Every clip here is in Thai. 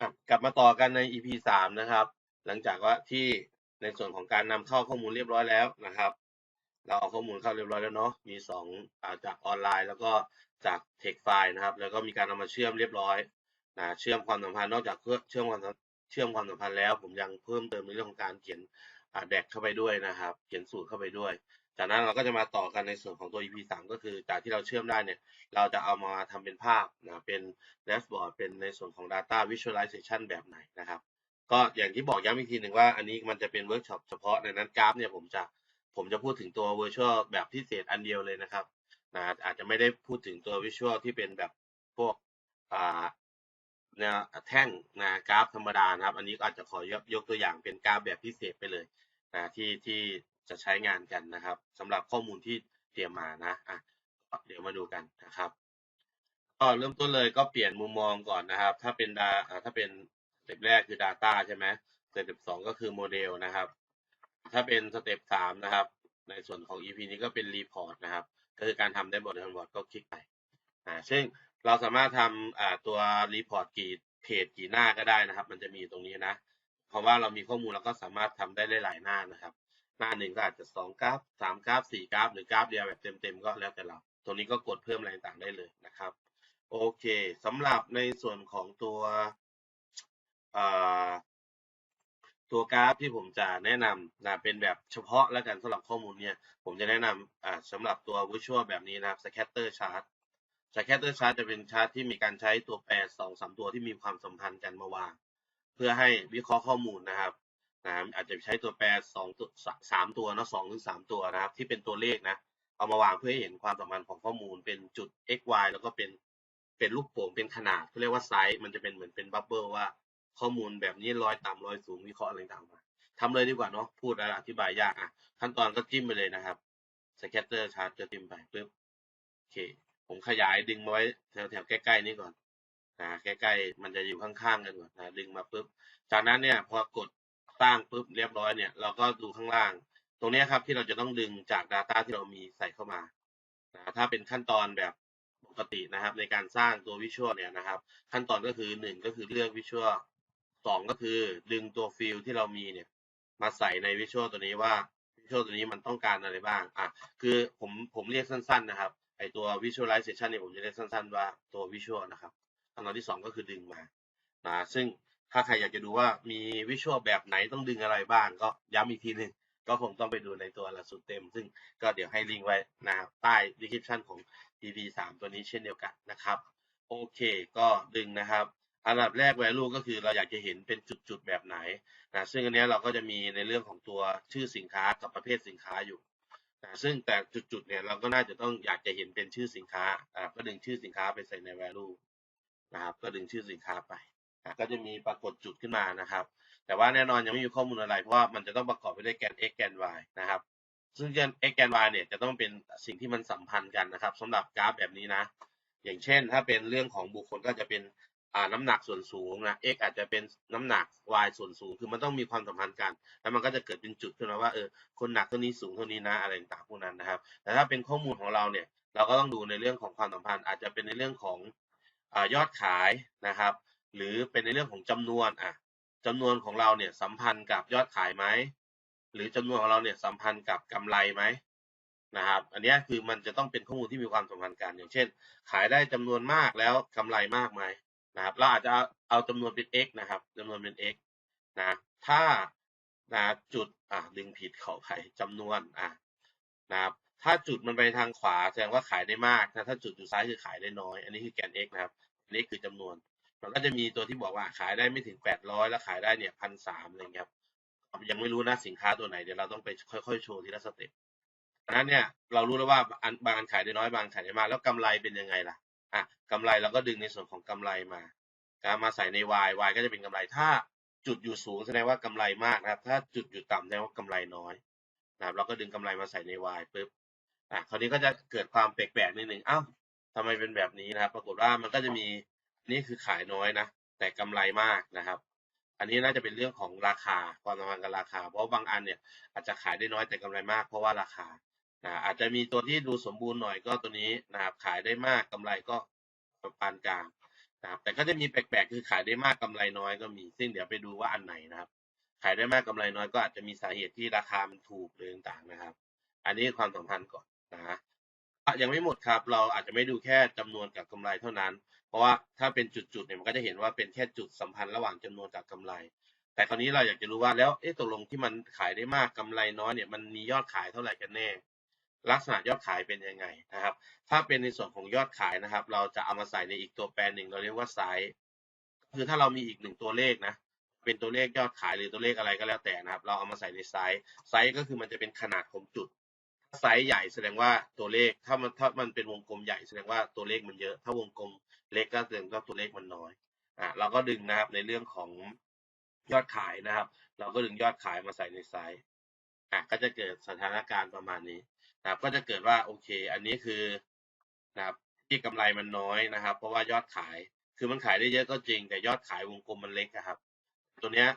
อะกลับมาต่อกันใน EP สามนะครับ หลังจากว่าที่ในส่วนของการนำเข้าข้อมูลเรียบร้อยแล้วนะครับ เราเอาข้อมูลเข้าเรียบร้อยแล้วเนาะมีสองอ่าจากออนไลน์ แล้วก็จากเทคไฟล์นะครับ แล้วก็มีการเอามาเชื่อมเรียบร้อยนะเชื่อมความสัมพันธ์นอกจากเชื่อมความเชื่อมความสัมพันธ์แล้ว ผมยังเพิ่มเติมในเรื่องของการเขียนแดกเข้าไปด้วยนะครับ เขียนสูตรเข้าไปด้วย จากนั้นเราก็จะมาต่อกันในส่วนของตัว EP 3 ก็คือจากที่เราเชื่อมได้เนี่ย เราจะเอามาทำเป็นภาพนะ เป็นแดชบอร์ดเป็นในส่วนของ Data Visualization แบบไหนนะครับ ก็อย่างที่บอกย้ำอีกทีหนึ่งว่าอันนี้มันจะเป็นเวิร์กช็อปเฉพาะในนั้นกราฟเนี่ยผมจะผมจะพูดถึงตัว Virtual แบบพิเศษอันเดียวเลยนะครับนะอาจจะไม่ได้พูดถึงตัว Visual ที่เป็นแบบพวกอ่าแนวแท่งนะกราฟธรรมดานะครับ อันนี้อาจจะขอยกยกตัวอย่างเป็นกราฟแบบพิเศษไปเลยนะที่ที่ จะใช้งานกันนะครับสำหรับข้อมูลที่เตรียมมานะอะเดี๋ยวมาดูกันนะครับก็เริ่มต้นเลยก็เปลี่ยนมุมมองก่อนนะครับ ถ้าเป็นดาถ้าเป็นสเต็ปแรกคือ Data ใช่ไหมสเต็ปสองก็คือโมเดลนะครับ ถ้าเป็นสเต็ปสามนะครับ ในส่วนของ EP นี้ก็เป็นรีพอร์ตนะครับ ก็คือการทำได้บอร์ดทันบอร์ดก็คลิกไปอ่าซึ่งเราสามารถทำอ่าตัวรีพอร์ตกี่เพจกี่หน้าก็ได้นะครับ มันจะมีตรงนี้นะ เพราะว่าเรามีข้อมูลเราก็สามารถทำได้หลายๆหน้านะครับ หน้าหนึ่งก็อาจจะสองกราฟสามกราฟสี่กราฟ หรือกราฟเดียวแบบเต็มๆก็แล้วแต่เราตรงนี้ก็กดเพิ่มอะไรต่างๆได้เลยนะครับ โอเคสำหรับในส่วนของตัวตัวกราฟที่ผมจะแนะนำนะเป็นแบบเฉพาะแล้วกันสำหรับข้อมูลเนี่ย ผมจะแนะนำสำหรับตัว Visual แบบนี้นะครับ Scatter Chart Scatter Chart จะเป็นชาร์ตที่มีการใช้ตัวแปรสองสามตัวที่มีความสัมพันธ์กันมาวาง เพื่อให้วิเคราะห์ข้อมูลนะครับ นะอาจจะใช้ตัวแปรสองตัวสามตัวนะสองหรือสามตัวนะครับ ที่เป็นตัวเลขนะเอามาวางเพื่อให้เห็นความสัมพันธ์ของข้อมูลเป็นจุด x y แล้วก็เป็นเป็นลูกโป่งเป็นขนาดเขาเรียกว่าไซส์มันจะเป็นเหมือนเป็นบับเบิลว่าข้อมูลแบบนี้รอยต่ำรอยสูงวิเคราะห์อะไรต่างมาทำเลยดีกว่าเนาะพูดอะไรอธิบายยากอะขั้นตอนก็จิ้มไปเลยนะครับสแคตเตอร์ชาร์ตจะจิ้มไปปึ๊บโอเค ผมขยายดึงมาไว้แถวแถวใกล้ๆนี้ก่อนนะใกล้ๆมันจะอยู่ข้างๆกันก่อนนะดึงมาปึ๊บจากนั้นเนี่ยพอกด ตั้งปุ๊บเรียบร้อยเนี่ยเราก็ดูข้างล่าง ตรงนี้ครับที่เราจะต้องดึงจาก Data ที่เรามีใส่เข้ามานะถ้าเป็นขั้นตอนแบบปกตินะครับ ในการสร้างตัววิชวลเนี่ยนะครับ ขั้นตอนก็คือ 1 ก็คือเลือกวิชวลสองก็คือดึงตัวฟิลที่เรามีเนี่ยมาใส่ในวิชวลตัวนี้ว่าวิชวลตัวนี้มันต้องการอะไรบ้างอะคือผมผมเรียกสั้น ๆ นะครับไอตัว visualization เนี่ยผมจะเรียกสั้น ๆ ว่าตัว visual นะครับขั้นตอนที่สองก็คือดึงมานะซึ่ง ถ้าใครอยากจะดูว่ามีวิชวลแบบไหนต้องดึงอะไรบ้างก็ย้ำอีกทีหนึ่งก็คงต้องไปดูในตัวหลักสูตรเต็ม ซึ่งก็เดี๋ยวให้ลิงก์ไว้นะครับใต้ description ของ EP 3ตัวนี้เช่นเดียวกันนะครับโอเคก็ดึงนะครับอันดับแรก value ก็คือเราอยากจะเห็นเป็นจุดๆแบบไหนนะซึ่งอันนี้เราก็จะมีในเรื่องของตัวชื่อสินค้ากับประเภทสินค้าอยู่นะซึ่งแต่จุดๆเนี่ยเราก็น่าจะต้องอยากจะเห็นเป็นชื่อสินค้าอ่าก็ดึงชื่อสินค้าไปใส่ใน value นะครับก็ดึงชื่อสินค้าไป ก็จะมีปรากฏจุดขึ้นมานะครับ แต่ว่าแน่นอนยังไม่มีข้อมูลอะไร เพราะว่ามันจะต้องประกอบไปด้วยแกน x แกน y นะครับ ซึ่งแกน x แกน y เนี่ยจะต้องเป็นสิ่งที่มันสัมพันธ์กันนะครับสำหรับกราฟแบบนี้นะ อย่างเช่น ถ้าเป็นเรื่องของบุคคลก็จะเป็นน้ำหนักส่วนสูงนะ x อาจจะเป็นน้ำหนัก y ส่วนสูง คือมันต้องมีความสัมพันธ์กัน แล้วมันก็จะเกิดเป็นจุดขึ้นมาว่าเออ คนหนักเท่านี้สูงเท่านี้นะ อะไรต่างๆพวกนั้นนะครับ แต่ถ้าเป็นข้อมูลของเราเนี่ย เราก็ต้องดูในเรื่องของความสัมพันธ์ อาจจะเป็นในเรื่องของอยอดขายนะครับ หรือเป็นในเรื่องของจำนวนอะจำนวนของเราเนี่ยสัมพันธ์กับยอดขายไหมหรือจำนวนของเราเนี่ยสัมพันธ์กับกำไรไหมนะครับ อันนี้คือมันจะต้องเป็นข้อมูลที่มีความสัมพันธ์กันอย่างเช่น ขายได้จำนวนมากแล้วกำไรมากไหมนะครับ เราอาจจะเอาจำนวนเป็น x นะครับจำนวนเป็น x นะถ้านะจุดอะดึงผิดขอไปจำนวนอะนะครับถ้าจุดมันไปทางขวาแสดงว่าขายได้มากนะถ้าจุดอยู่ซ้ายคือขายได้น้อย อันนี้คือแกน x นะครับอันนี้คือจำนวน มันก็จะมีตัวที่บอกว่าขายได้ไม่ถึงแปดร้อยแล้วขายได้เนี่ยพันสามอะไรเงี้ยครับยังไม่รู้นะสินค้าตัวไหนเดี๋ยวเราต้องไปค่อยๆโชว์ทีละสเต็ปนั้นเนี่ยเรารู้แล้วว่าบางอันขายได้น้อยบางขายได้มากแล้วกำไรเป็นยังไงล่ะอะกำไรเราก็ดึงในส่วนของกำไรมาการมาใส่ใน Y Y ก็จะเป็นกำไรถ้าจุดอยู่สูงแสดงว่ากำไรมากนะครับ ถ้าจุดอยู่ต่ำแสดงว่ากำไรน้อยนะครับเราก็ดึงกำไรมาใส่ใน Y ปุ๊บอะคราวนี้ก็จะเกิดความแปลกๆนิดนึงอ้าวทำไมเป็นแบบนี้นะครับ ปรากฏว่ามันก็จะมี นี่คือขายน้อยนะ แต่กำไรมากนะครับ อันนี้น่าจะเป็นเรื่องของราคาความสัมพันธ์กับราคา เพราะบางอันเนี่ยอาจจะขายได้น้อยแต่กำไรมาก เพราะว่าราคานะอาจจะมีตัวที่ดูสมบูรณ์หน่อยก็ตัวนี้นะครับขายได้มากกำไรก็ปานกลางนะครับแต่ก็จะมีแปลกๆ คือขายได้มากกำไรน้อยก็มี ซึ่งเดี๋ยวไปดูว่าอันไหนนะครับ ขายได้มากกำไรน้อยก็อาจจะมีสาเหตุที่ราคามันถูกหรือต่างๆนะครับ อันนี้ความสัมพันธ์ก่อนนะฮะยังไม่หมดครับ เราอาจจะไม่ดูแค่จำนวนกับกำไรเท่านั้น ราะว่าถ้าเป็นจุดๆเนี่ยมันก็จะเห็นว่าเป็นแค่จุดสัมพันธ์ระหว่างจำนวนกับกำไร แต่คราวนี้เราอยากจะรู้ว่าแล้วเอ๊ะตกลงที่มันขายได้มากกำไรน้อยเนี่ยมันมียอดขายเท่าไหร่กันแน่ ลักษณะยอดขายเป็นยังไงนะครับ ถ้าเป็นในส่วนของยอดขายนะครับ เราจะเอามาใส่ในอีกตัวแปรหนึ่งเราเรียกว่าไซส์คือถ้าเรามีอีกหนึ่งตัวเลขนะเป็นตัวเลขยอดขายหรือตัวเลขอะไรก็แล้วแต่นะครับ เราเอามาใส่ในไซส์ไซส์ก็คือมันจะเป็นขนาดของจุดถ้าไซส์ใหญ่แสดงว่าตัวเลขถ้ามันถ้ามันเป็นวงกลมใหญ่แสดงว่าตัวเลขมันเยอะ ถ้าวงกลม เล็กก็แสดงว่าตัวเลขมันน้อยอะเราก็ดึงนะครับในเรื่องของยอดขายนะครับ เราก็ดึงยอดขายมาใส่ในไซส์อะก็จะเกิดสถานการณ์ประมาณนี้นะครับ ก็จะเกิดว่าโอเค อันนี้คือนะครับที่กำไรมันน้อยนะครับ เพราะว่ายอดขายคือมันขายได้เยอะก็จริง แต่ยอดขายวงกลมมันเล็กอะครับ ตัวเนี้ย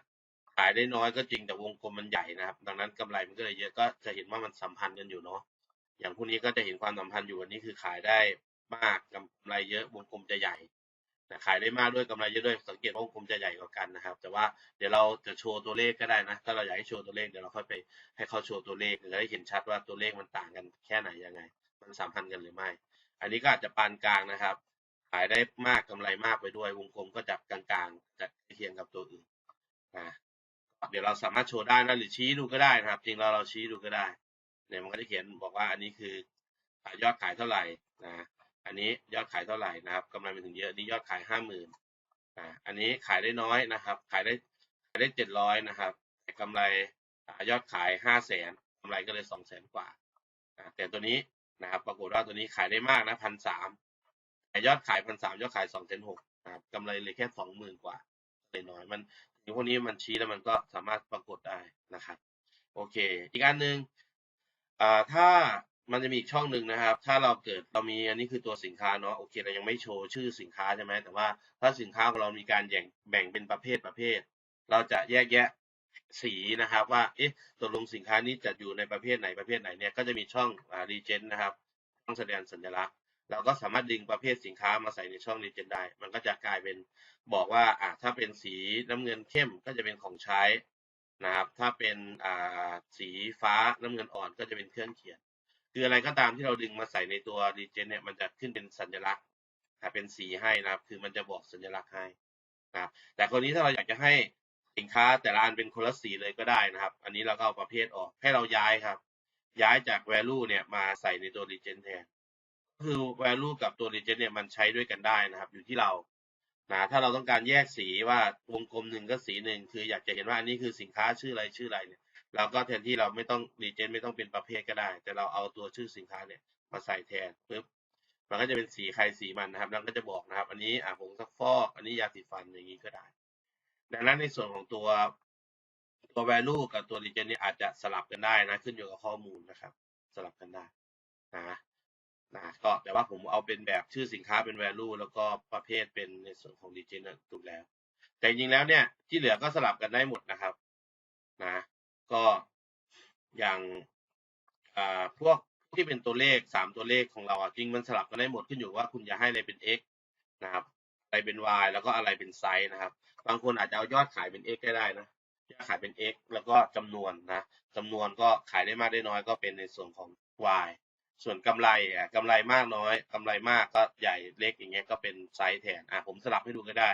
ขายได้น้อยก็จริงแต่วงกลมมันใหญ่นะครับ ดังนั้นกำไรมันก็เลยเยอะก็จะเห็นว่ามันสัมพันธ์กันอยู่เนาะอย่างพวกนี้ก็จะเห็นความสัมพันธ์อยู่อันนี้คือขายได้ มากกำไรเยอะวงกลมจะใหญ่นะขายได้มากด้วยกำไรเยอะด้วยสังเกตวงกลมจะใหญ่กว่ากันนะครับ แต่ว่าเดี๋ยวเราจะโชว์ตัวเลขก็ได้นะ ถ้าเราอยากให้โชว์ตัวเลขเดี๋ยวเราค่อยไปให้เขาโชว์ตัวเลขจะได้เห็นชัดว่าตัวเลขมันต่างกันแค่ไหนยังไง มันสัมพันธ์กันหรือไม่ อันนี้ก็อาจจะปานกลางนะครับ ขายได้มากกำไรมากไปด้วย วงกลมก็จับกลางๆจะใกล้เคียงกับตัวอื่นนะเดี๋ยวเราสามารถโชว์ได้นะหรือชี้ดูก็ได้นะครับ จริงเราเราชี้ดูก็ได้เนี่ยมันก็จะเขียนบอกว่าอันนี้คือยอดขายเท่าไหร่นะ นี้ยอดขายเท่าไหร่นะครับกำไรมันถึงเยอะนี่ยอดขายห้าหมื่นอ่าอันนี้ขายได้น้อยนะครับ ขายได้ขายได้เจ็ดร้อยนะครับ แต่กำไรยอดขายห้าแสนกำไรก็เลยสองแสนกว่าอ่าแต่ตัวนี้นะครับปรากฏว่าตัวนี้ขายได้มากนะพันสามแต่ยอดขายพันสามยอดขายสองแสนหกนะครับกำไรเลยแค่สองหมื่นกว่าเลยน้อยมันพวกนี้มันชี้แล้วมันก็สามารถปรากฏได้นะครับ โอเค อีกอันหนึ่งอ่าถ้า มันจะมีอีกช่องหนึ่งนะครับ ถ้าเราเกิดเรามีอันนี้คือตัวสินค้าเนาะโอเคเรายังไม่โชว์ชื่อสินค้าใช่ไหมแต่ว่าถ้าสินค้าของเรามีการแบ่งแบ่งเป็นประเภทประเภท เราจะแยกแยะสีนะครับว่าเอ๊ะตกลงสินค้านี้จะอยู่ในประเภทไหนประเภทไหนเนี่ยก็จะมีช่องอ่ารีเจนนะครับช่องแสดงสัญลักษณ์ เราก็สามารถดึงประเภทสินค้ามาใส่ในช่องรีเจนได้ มันก็จะกลายเป็นบอกว่าอ่าถ้าเป็นสีน้ำเงินเข้มก็จะเป็นของใช้นะครับถ้าเป็นอ่าสีฟ้าน้ำเงินอ่อนก็จะเป็นเครื่องเขียน คืออะไรก็ตามที่เราดึงมาใส่ในตัวรีเจนเนี่ยมันจะขึ้นเป็นสัญลักษณ์เป็นสีให้นะครับ คือมันจะบอกสัญลักษณ์ให้นะครับแต่คนนี้ถ้าเราอยากจะให้สินค้าแต่ละอันเป็นคนละสีเลยก็ได้นะครับ อันนี้เราก็เอาประเภทออกให้เราย้ายครับ ย้ายจาก value เนี่ยมาใส่ในตัว regen แทนคือ value กับตัว regen เนี่ยมันใช้ด้วยกันได้นะครับ อยู่ที่เรานะถ้าเราต้องการแยกสีว่าวงกลมหนึ่งก็สีหนึ่งคืออยากจะเห็นว่าอันนี้คือสินค้าชื่ออะไรชื่ออะไรเนี่ย เราก็แทนที่เราไม่ต้อง regent ไม่ต้องเป็นประเภทก็ได้ แต่เราเอาตัวชื่อสินค้าเนี่ยมาใส่แทนปุ๊บมันก็จะเป็นสีใครสีมันนะครับแล้วก็จะบอกนะครับ อันนี้อะผงซักฟอกอันนี้ยาสีฟันอย่างนี้ก็ได้ ดังนั้นในส่วนของตัวตัว value กับตัว regent เนี่ยอาจจะสลับกันได้นะ ขึ้นอยู่กับข้อมูลนะครับ สลับกันได้นะนะก็แต่ว่าผมเอาเป็นแบบชื่อสินค้าเป็น value แล้วก็ประเภทเป็นในส่วนของ regent นะถูกแล้ว แต่จริงแล้วเนี่ยที่เหลือก็สลับกันได้หมดนะครับ นะ ก็อย่างอ่าพวกที่เป็นตัวเลขสามตัวเลขของเราอะจริงมันสลับกันได้หมดขึ้นอยู่ว่าคุณจะให้อะไรเป็น x นะครับ อะไรเป็น y แล้วก็อะไรเป็นไซส์นะครับ บางคนอาจจะเอายอดขายเป็น x ก็ได้นะยอดขายเป็น x แล้วก็จำนวนนะจำนวนก็ขายได้มากได้น้อยก็เป็นในส่วนของ y ส่วนกำไรอะกำไรมากน้อยกำไรมากก็ใหญ่เล็กอย่างเงี้ยก็เป็นไซส์แทนอะผมสลับให้ดูก็ได้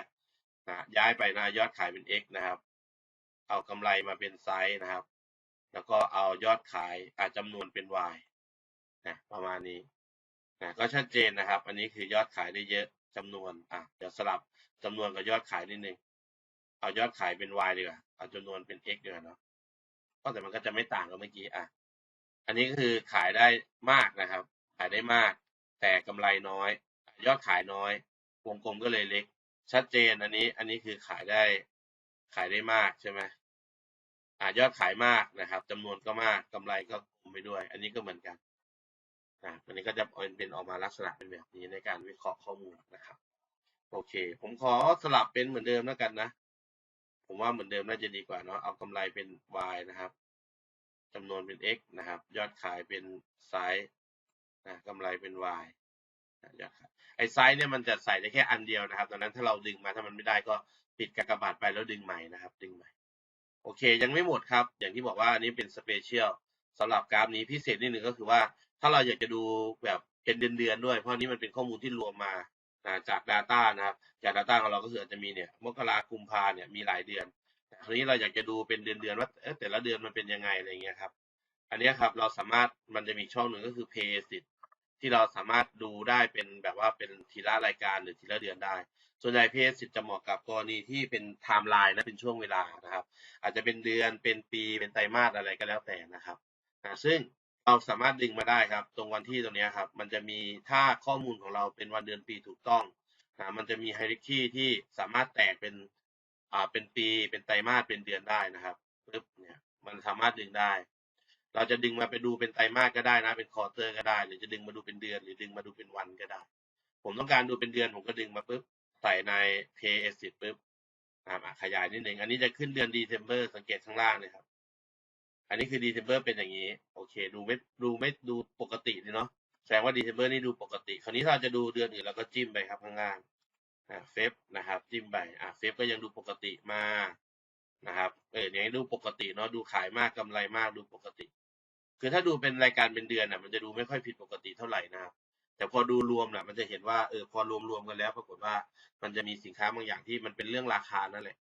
นะย้ายไปนะยอดขายเป็น x นะครับ เอากำไรมาเป็นไซส์นะครับ แล้วก็เอายอดขายอาจำนวนเป็น y นะประมาณนี้นะก็ชัดเจนนะครับ อันนี้คือยอดขายได้เยอะจำนวนอะเดี๋ยวสลับจำนวนกับยอดขายนิดนึงเอายอดขายเป็น y ดีกว่าเอาจำนวนเป็น x ดีกว่าเนาะก็แต่มันก็จะไม่ต่างกับเมื่อกี้อะอันนี้คือขายได้มากนะครับ ขายได้มาก แต่กำไรน้อย ยอดขายน้อยวงกลมก็เลยเล็ก ชัดเจนอันนี้อันนี้คือขายได้ ขายได้มากใช่ไหมอ่ายอดขายมากนะครับจำนวนก็มากกำไรก็กลมไปด้วย อันนี้ก็เหมือนกันนะอันนี้ก็จะเป็นออกมาลักษณะเป็นแบบนี้ในการวิเคราะห์ข้อมูลนะครับ โอเค ผมขอสลับเป็นเหมือนเดิมแล้วกันนะ ผมว่าเหมือนเดิมน่าจะดีกว่าเนาะเอากำไรเป็น y นะครับจำนวนเป็น x นะครับ ยอดขายเป็นไซส์นะกำไรเป็น y ยอดขายไอ้ไซส์เนี่ยมันจะใส่ได้แค่อันเดียวนะครับดังนั้นถ้าเราดึงมาถ้ามันไม่ได้ก็ ปิดกากบาทไปแล้วดึงใหม่นะครับ ดึงใหม่ โอเค ยังไม่หมดครับ อย่างที่บอกว่าอันนี้เป็นสเปเชียลสำหรับกราฟนี้พิเศษนิดหนึ่งก็คือว่า ถ้าเราอยากจะดูแบบเป็นเดือนๆด้วย เพราะนี้มันเป็นข้อมูลที่รวมมาจาก Data นะครับจาก Data ของเราก็คืออาจจะมีเนี่ยมกราคุมภาเนี่ยมีหลายเดือนแต่คราวนี้เราอยากจะดูเป็นเดือนๆว่าเอ๊ะแต่ละเดือนมันเป็นยังไงอะไรเงี้ยครับ อันนี้ครับเราสามารถมันจะมีช่องหนึ่งก็คือ Pay สิที่เราสามารถดูได้เป็นแบบว่าเป็นทีละรายการหรือทีละเดือนได้ ส่วนใหญ่ Pay สิจะเหมาะกับกรณีที่เป็นไทม์ไลน์นะเป็นช่วงเวลานะครับ อาจจะเป็นเดือนเป็นปีเป็นไตรมาสอะไรก็แล้วแต่นะครับนะซึ่งเราสามารถดึงมาได้ครับ ตรงวันที่ตรงนี้ครับ มันจะมีถ้าข้อมูลของเราเป็นวันเดือนปีถูกต้องนะมันจะมีไฮริคีที่สามารถแตกเป็นอ่าเป็นปีเป็นไตรมาสเป็นเดือนได้นะครับปึ๊บเนี่ยมันสามารถดึงได้ เราจะดึงมาไปดูเป็นไตรมาสก็ได้นะ เป็นคอเตอร์ก็ได้ หรือจะดึงมาดูเป็นเดือน หรือดึงมาดูเป็นวันก็ได้ ผมต้องการดูเป็นเดือนผมก็ดึงมาปุ๊บ ใส่ใน Pay a s i t ปุ๊บอ่าขยายนิดหนึ่งอันนี้จะขึ้นเดือน December สังเกตข้างล่างเลยครับ อันนี้คือ December เป็นอย่างนี้ โอเค ดูไม่ดูไม่ดูปกติเลยเนาะแสดงว่า December นี่ดูปกติ คราวนี้ถ้าเราจะดูเดือนอื่นเราก็จิ้มไปครับข้างล่างอ่าเฟบนะครับ จิ้มไปอ่าเฟบก็ยังดูปกติมานะครับเออยังดูปกติเนาะดูขายมากกำไรมากดูปกติ คือถ้าดูเป็นรายการเป็นเดือนอะมันจะดูไม่ค่อยผิดปกติเท่าไหร่นะครับ แต่พอดูรวมน่ะมันจะเห็นว่าเออพอรวมรวมกันแล้ว ปรากฏว่ามันจะมีสินค้าบางอย่างที่มันเป็นเรื่องราคานั่นแหละ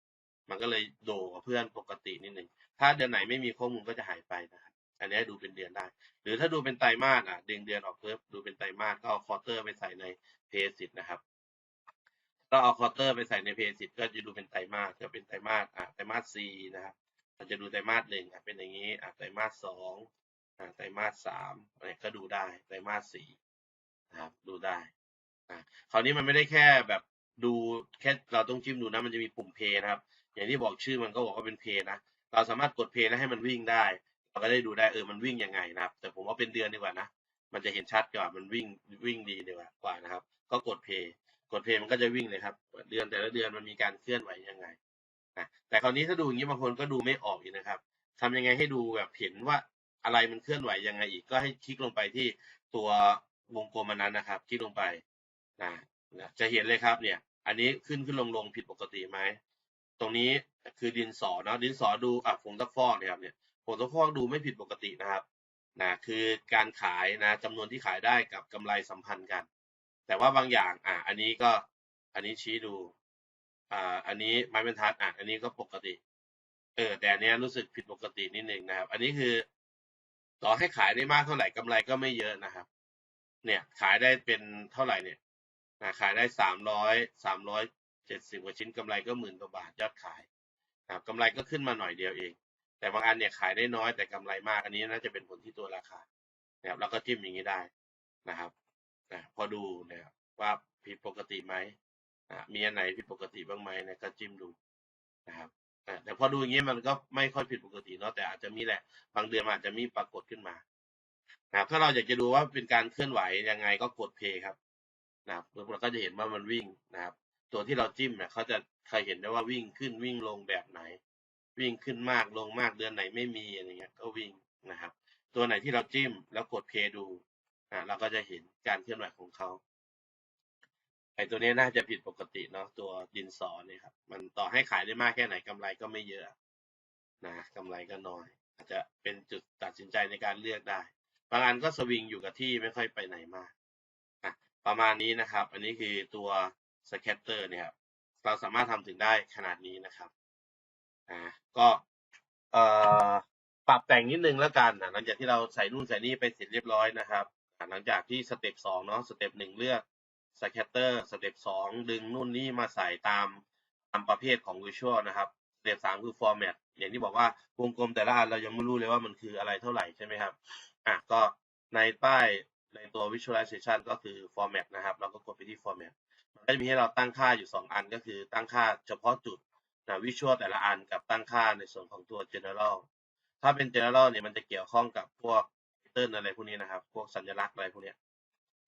มันก็เลยโดกับเพื่อนปกตินิดหนึ่งถ้าเดือนไหนไม่มีข้อมูลก็จะหายไปนะครับอันนี้ดูเป็นเดือนได้ หรือถ้าดูเป็นไตรมาสอะดึงเดือนออกเพิ่มดูเป็นไตรมาสก็เอาควอเตอร์ไปใส่ในเพสิตนะครับก็เอาควอเตอร์ไปใส่ในเพสิตก็จะดูเป็นไตรมาสก็เป็นไตรมาสอะไตรมาสสี่นะครับอาจจะดูไตรมาสหนึ่งอะเป็นอย่างนี้อะไตรมาสสองอะไตรมาสสามเนี่ยก็ดูได้ไตรมาสสี่ นะครับ ดูได้อะคราวนี้มันไม่ได้แค่แบบดูแค่เราต้องจิ้มดูนะมันจะมีปุ่มเพย์นะครับ อย่างที่บอกชื่อมันก็บอกว่าเป็นเพย์นะเราสามารถกดเพย์แล้วให้มันวิ่งได้เราก็ได้ดูได้เออมันวิ่งยังไงนะครับ แต่ผมว่าเป็นเดือนดีกว่านะมันจะเห็นชัดกว่ามันวิ่งวิ่งดีดีกว่านะครับ ก็กดเพย์กดเพย์มันก็จะวิ่งเลยครับ เดือนแต่ละเดือนมันมีการเคลื่อนไหวยังไงนะแต่คราวนี้ถ้าดูอย่างนี้บางคนก็ดูไม่ออกอีกนะครับทำยังไงให้ดูแบบเห็นว่าอะไรมันเคลื่อนไหวยังไงอีก ก็ให้คลิกลงไปที่ตัว วงกลมอันนั้นนะครับ คลิกลงไปนะนะจะเห็นเลยครับเนี่ย อันนี้ขึ้นขึ้นลงลงผิดปกติไหมตรงนี้คือดินสอเนาะดินสอดูอะผงตะฟอกนี่ยครับเนี่ยผงตะฟอกดูไม่ผิดปกตินะครับนะคือการขายนะจำนวนที่ขายได้กับกำไรสัมพันธ์กัน แต่ว่าบางอย่างอะอันนี้ก็อันนี้ชี้ดูอ่าอันนี้ไม้บรรทัดอะอันนี้ก็ปกติเออแต่อันเนี้ยรู้สึกผิดปกตินิดนึงนะครับ อันนี้คือ ต่อให้ขายได้มากเท่าไหร่กำไรก็ไม่เยอะนะครับ เนี่ยขายได้เป็นเท่าไหร่เนี่ยขายได้สามร้อยสามร้อยเจ็ดสิบกว่าชิ้นกำไรก็หมื่นกว่าบาทยอดขายนะครับกำไรก็ขึ้นมาหน่อยเดียวเอง แต่บางอันเนี่ยขายได้น้อยแต่กำไรมากอันนี้น่าจะเป็นผลที่ตัวราคานะครับเราก็จิ้มอย่างนี้ได้นะครับนะพอดูนะครับว่าผิดปกติไหมนะมีอันไหนผิดปกติบ้างไหมนะก็จิ้มดูนะครับอะแต่พอดูอย่างนี้มันก็ไม่ค่อยผิดปกติเนาะแต่อาจจะมีแหละบางเดือนอาจจะมีปรากฏขึ้นมา นะครับถ้าเราอยากจะดูว่าเป็นการเคลื่อนไหวยังไงก็กดเพย์ครับนะครับเราก็จะเห็นว่ามันวิ่งนะครับ ตัวที่เราจิ้มเนี่ยเขาจะเคยเห็นได้ว่าวิ่งขึ้นวิ่งลงแบบไหน วิ่งขึ้นมากลงมากเดือนไหนไม่มีอะไรเงี้ยก็วิ่งนะครับ ตัวไหนที่เราจิ้มแล้วกดเพย์ดูอ่าเราก็จะเห็นการเคลื่อนไหวของเขาไอ้ตัวนี้น่าจะผิดปกติเนาะตัวดินสอเนี่ยครับมันต่อให้ขายได้มากแค่ไหนกำไรก็ไม่เยอะนะกำไรก็น้อย อาจจะเป็นจุดตัดสินใจในการเลือกได้ บางอันก็สวิงอยู่กับที่ไม่ค่อยไปไหนมากอะประมาณนี้นะครับ อันนี้คือตัวสแคตเตอร์เนี่ยครับเราสามารถทำถึงได้ขนาดนี้นะครับอ่าก็เอ่อปรับแต่งนิดนึงแล้วกันนะหลังจากที่เราใส่นู่นใส่นี่ไปเสร็จเรียบร้อยนะครับหลังจากที่สเต็ปสองเนาะสเต็ปหนึ่งเลือกสแคตเตอร์สเต็ปสองดึงนู่นนี่มาใส่ตามตามประเภทของวิชวลนะครับสเต็ปสามคือฟอร์แมตอย่างที่บอกว่าวงกลมแต่ละอันเรายังไม่รู้เลยว่ามันคืออะไรเท่าไหร่ใช่ไหมครับ อะก็ในป้ายในตัว visualization ก็คือ format นะครับ เราก็กดไปที่ format มันก็จะมีให้เราตั้งค่าอยู่ 2 อันก็คือตั้งค่าเฉพาะจุดนะวิชวลแต่ละอันกับตั้งค่าในส่วนของตัว general ถ้าเป็น general เนี่ยมันจะเกี่ยวข้องกับพวกไตเติลอะไรพวกนี้นะครับ พวกสัญลักษณ์อะไรพวกนี้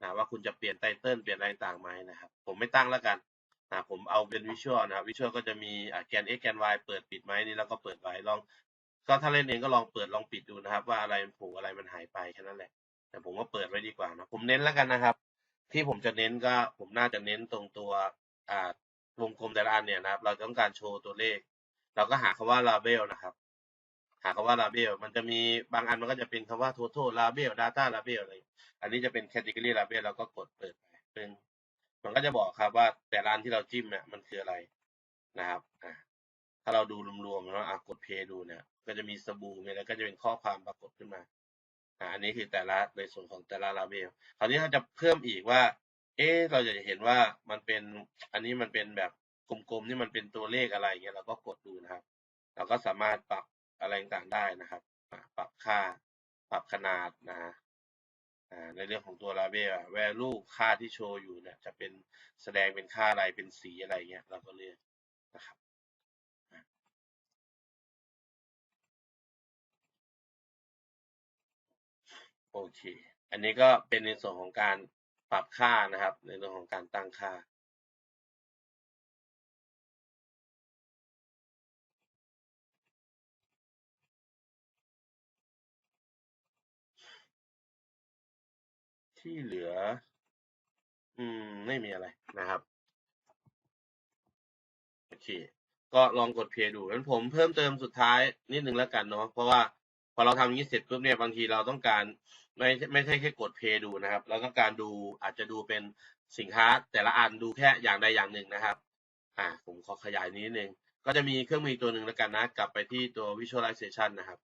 นะว่าคุณจะเปลี่ยนไตเติลเปลี่ยนอะไรต่างไหมนะครับ ผมไม่ตั้งแล้วกันนะผมเอาเป็นวิชวลนะครับวิชวลก็จะมีแกน x แกน y เปิดปิดไหมนี่เราก็เปิดไว้ลอง ก็ถ้าเล่นเองก็ลองเปิดลองปิดดูนะครับ ว่าอะไรมันผูกอะไรมันหายไปแค่นั้นแหละ แต่ผมว่าเปิดไว้ดีกว่านะผมเน้นแล้วกันนะครับ ที่ผมจะเน้นก็ผมน่าจะเน้นตรงตัวอ่าวงกลมแต่ละอันเนี่ยนะครับ เราต้องการโชว์ตัวเลข เราก็หาคำว่า label นะครับ หาคำว่า label มันจะมีบางอันมันก็จะเป็นคำว่า total label data label อะไรอันนี้จะเป็น category label เราก็กดเปิดไปเป็นมันก็จะบอกครับว่าแต่ละอันที่เราจิ้มเนี่ยมันคืออะไรนะครับอ่าถ้าเราดูรวมๆแล้วอะกด play ดูเนี่ย ก็จะมีสบู่มีอะไรก็จะเป็นข้อความปรากฏขึ้นมาอ่าอันนี้คือแต่ละในส่วนของแต่ละลาเบลคราวนี้เราจะเพิ่มอีกว่า เอ๊เราอยากจะเห็นว่ามันเป็นอันนี้มันเป็นแบบกลมๆนี่มันเป็นตัวเลขอะไรเงี้ยเราก็กดดูนะครับ เราก็สามารถปรับอะไรต่างๆได้นะครับ ปรับค่าปรับขนาดนะอ่าในเรื่องของตัวลาเบล value ค่าที่โชว์อยู่เนี่ยจะเป็นแสดงเป็นค่าอะไรเป็นสีอะไรเงี้ยเราก็เลือกนะครับ โอเค อันนี้ก็เป็นในส่วนของการปรับค่านะครับ ในเรื่องของการตั้งค่า ที่เหลือ อืม ไม่มีอะไรนะครับ โอเค ก็ลองกดเพย์ดูงั้นผมเพิ่มเติมสุดท้ายนิดนึงแล้วกันเนาะ เพราะว่าพอเราทำอย่างนี้เสร็จปุ๊บเนี่ยบางทีเราต้องการ ไม่ไม่ใช่แค่กดเพย์ดูนะครับ เราต้องการดูอาจจะดูเป็นสินค้า แต่ละอันดูแค่อย่างใดอย่างหนึ่งนะครับ อ่าผมขอขยายนิดนึง ก็จะมีเครื่องมือตัวหนึ่งแล้วกันนะ กลับไปที่ตัว visualization นะครับ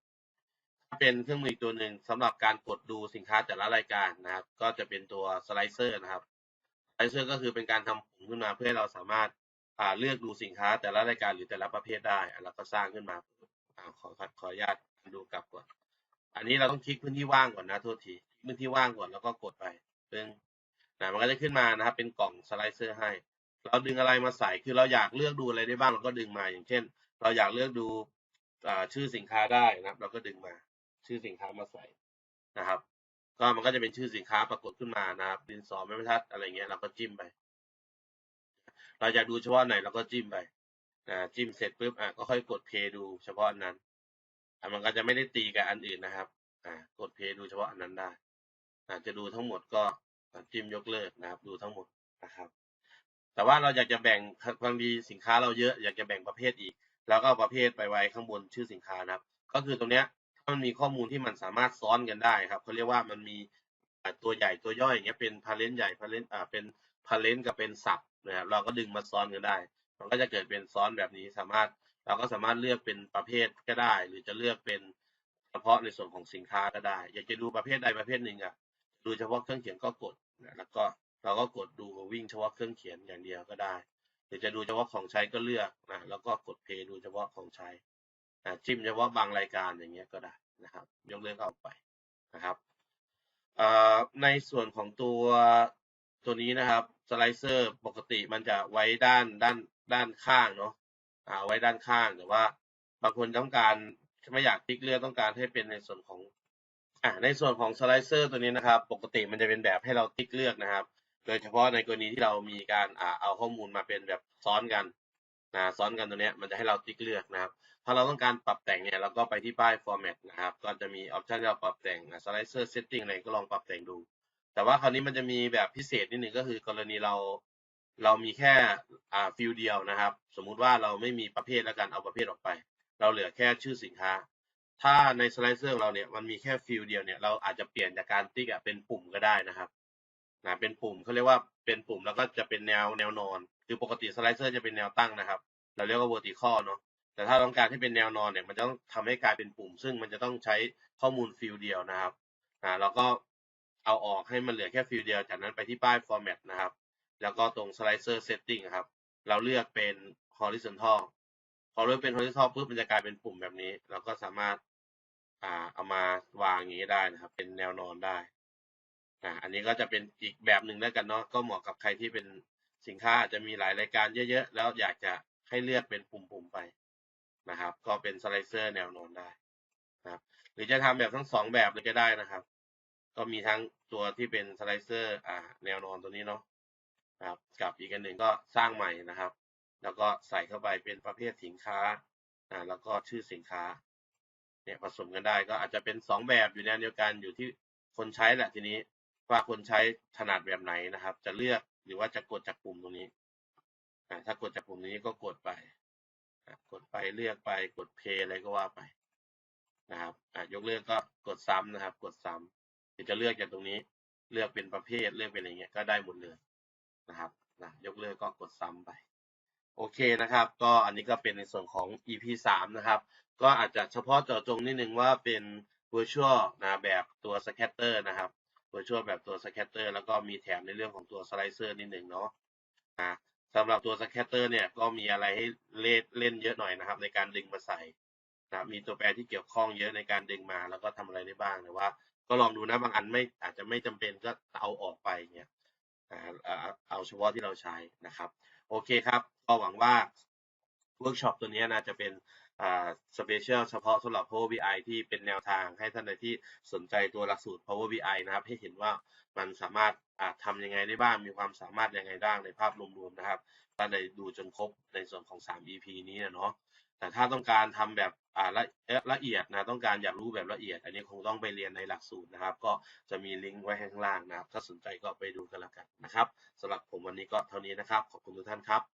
เป็นเครื่องมือตัวหนึ่งสำหรับการกดดูสินค้าแต่ละรายการนะครับ ก็จะเป็นตัวสไลเซอร์นะครับสไลเซอร์ก็คือเป็นการทำผงขึ้นมาเพื่อให้เราสามารถอ่าเลือกดูสินค้าแต่ละรายการหรือแต่ละประเภทได้อะเราก็สร้างขึ้นมาอ่าขอขออนุญาตดูกลับก่อน อันนี้เราต้องคลิกพื้นที่ว่างก่อนนะโทษทีพื้นที่ว่างก่อนแล้วก็กดไปซึ่งนะมันก็จะขึ้นมานะครับ เป็นกล่องสไลเซอร์ให้ เราดึงอะไรมาใส่คือเราอยากเลือกดูอะไรได้บ้างเราก็ดึงมาอย่างเช่น เราอยากเลือกดูอ่าชื่อสินค้าได้นะครับ เราก็ดึงมาชื่อสินค้ามาใส่นะครับ ก็มันก็จะเป็นชื่อสินค้าปรากฏขึ้นมานะครับ ดินสอไม้บรรทัดอะไรเงี้ยเราก็จิ้มไป เราอยากดูเฉพาะไหนเราก็จิ้มไปอ่าจิ้มเสร็จปุ๊บอะก็ค่อยกดเพย์ดูเฉพาะนั้น มันก็จะไม่ได้ตีกับอันอื่นนะครับ อ่ากดเพย์ดูเฉพาะอันนั้นได้อาจะดูทั้งหมดก็จิ้มยกเลิกนะครับ ดูทั้งหมดนะครับ แต่ว่าเราอยากจะแบ่งบางทีสินค้าเราเยอะอยากจะแบ่งประเภทอีก แล้วก็เอาประเภทไปไว้ข้างบนชื่อสินค้านะครับ ก็คือตรงเนี้ยถ้ามันมีข้อมูลที่มันสามารถซ้อนกันได้ครับเขาเรียกว่ามันมีตัวใหญ่ตัวย่อยอย่างเงี้ยเป็นพาเลนใหญ่พาเลนอ่าเป็นพาเลนกับเป็นสับนะครับเราก็ดึงมาซ้อนกันได้ มันก็จะเกิดเป็นซ้อนแบบนี้สามารถ เราก็สามารถเลือกเป็นประเภทก็ได้ หรือจะเลือกเป็นเฉพาะในส่วนของสินค้าก็ได้ อยากจะดูประเภทใดประเภทหนึ่งอะดูเฉพาะเครื่องเขียนก็กดนะแล้วก็เราก็กดดูวิ่งเฉพาะเครื่องเขียนอย่างเดียวก็ได้หรือจะดูเฉพาะของใช้ก็เลือกนะแล้วก็กดเพย์ดูเฉพาะของใช้นะจิ้มเฉพาะบางรายการอย่างเงี้ยก็ได้นะครับยกเลิกออกไปนะครับในส่วนของตัวตัวนี้นะครับสไลเซอร์ปกติมันจะไว้ด้านด้านด้านข้างเนาะ อ่าไว้ด้านข้างแต่ว่า บางคนต้องการไม่อยากติ๊กเลือกต้องการให้เป็นในส่วนของอ่าในส่วนของสไลเซอร์ตัวนี้นะครับ ปกติมันจะเป็นแบบให้เราติ๊กเลือกนะครับ โดยเฉพาะในกรณีที่เรามีการอ่าเอาข้อมูลมาเป็นแบบซ้อนกันนะซ้อนกันตัวเนี้ยมันจะให้เราติ๊กเลือกนะครับ ถ้าเราต้องการปรับแต่งเนี่ยเราก็ไปที่ป้าย format นะครับ ก็จะมีออปชันที่เราปรับแต่ง slicer setting อะไรก็ลองปรับแต่งดู แต่ว่าคราวนี้มันจะมีแบบพิเศษนิดหนึ่งก็คือกรณีเรา เรามีแค่อ่าฟิลเดียวนะครับ สมมุติว่าเราไม่มีประเภทแล้วกันเอาประเภทออกไป เราเหลือแค่ชื่อสินค้า ถ้าในสไลเซอร์ของเราเนี่ยมันมีแค่ฟิลเดียวเนี่ยเราอาจจะเปลี่ยนจากการติ๊กเป็นปุ่มก็ได้นะครับนะเป็นปุ่มเขาเรียกว่าเป็นปุ่มแล้วก็จะเป็นแนวแนวนอน คือปกติสไลเซอร์จะเป็นแนวตั้งนะครับ เราเรียกว่า vertical เนาะแต่ถ้าต้องการให้เป็นแนวนอนเนี่ยมันจะต้องทำให้กลายเป็นปุ่ม ซึ่งมันจะต้องใช้ข้อมูลฟิลเดียวนะครับอ่าเราก็เอาออกให้มันเหลือแค่ฟิลเดียว จากนั้นไปที่ป้าย format นะครับ แล้วก็ตรง slicer setting ครับ เราเลือกเป็น horizontal พอเลือกเป็น horizontal ปุ๊บมันจะกลายเป็นปุ่มแบบนี้ เราก็สามารถอ่าเอามาวางอย่างนี้ได้นะครับ เป็นแนวนอนได้อ่าอันนี้ก็จะเป็นอีกแบบหนึ่งแล้วกันเนาะก็เหมาะกับใครที่เป็นสินค้าอาจจะมีหลายรายการเยอะๆ แล้วอยากจะให้เลือกเป็นปุ่มๆไปนะครับ ก็เป็นสไลเซอร์แนวนอนได้นะครับ หรือจะทำแบบทั้งสองแบบเลยก็ได้นะครับ ก็มีทั้งตัวที่เป็นสไลเซอร์อ่าแนวนอนตัวนี้เนาะ ครับ กับอีกอันหนึ่งก็สร้างใหม่นะครับ แล้วก็ใส่เข้าไปเป็นประเภทสินค้าอ่าแล้วก็ชื่อสินค้าเนี่ยผสมกันได้ก็อาจจะเป็นสองแบบอยู่ในเดียวกันอยู่ที่คนใช้แหละทีนี้ว่าคนใช้ถนัดแบบไหนนะครับ จะเลือกหรือว่าจะกดจากปุ่มตรงนี้อ่าถ้ากดจากปุ่มนี้ก็กดไปกดไปเลือกไปกดเพย์อะไรก็ว่าไปนะครับอ่ยกเลิกก็กดซ้ำนะครับ กดซ้ำเดี๋ยวจะเลือกจากตรงนี้ เลือกเป็นประเภทเลือกเป็นอะไรเงี้ยก็ได้หมดเลย นะครับนะยกเลิกก็กดซ้ำไป โอเคนะครับ ก็อันนี้ก็เป็นในส่วนของ EP 3 นะครับ ก็อาจจะเฉพาะเจาะจงนิดนึงว่าเป็น virtual นะแบบตัว scatter นะครับ virtual แบบตัว scatter แล้วก็มีแถมในเรื่องของตัว slicer นิดนึงเนาะอะสำหรับตัว scatter เนี่ยก็มีอะไรให้เล่นเล่นเยอะหน่อยนะครับ ในการดึงมาใส่นะมีตัวแปรที่เกี่ยวข้องเยอะในการดึงมา แล้วก็ทำอะไรได้บ้างแต่ว่า ก็ลองดูนะบางอันไม่อาจจะไม่จำเป็นก็เอาออกไปเงี้ย เอาเฉพาะที่เราใช้นะครับ โอเคครับ ก็หวังว่าเวิร์กช็อปตัวนี้นะจะเป็นสเปเชียลเฉพาะสำหรับ Power BI ที่เป็นแนวทางให้ท่านใดที่สนใจตัวหลักสูตร Power BI นะครับ ให้เห็นว่ามันสามารถทำยังไงได้บ้าง มีความสามารถยังไงบ้างในภาพรวมๆนะครับท่านใดดูจนครบในส่วนของ 3 EP นี้นะเนาะ แต่ถ้าต้องการทำแบบอ่าละเอ่อละเอียดนะต้องการอยากรู้แบบละเอียด อันนี้คงต้องไปเรียนในหลักสูตรนะครับ ก็จะมีลิงก์ไว้ให้ข้างล่างนะครับ ถ้าสนใจก็ไปดูกันแล้วกันนะครับสำหรับผมวันนี้ก็เท่านี้นะครับ ขอบคุณทุกท่านครับ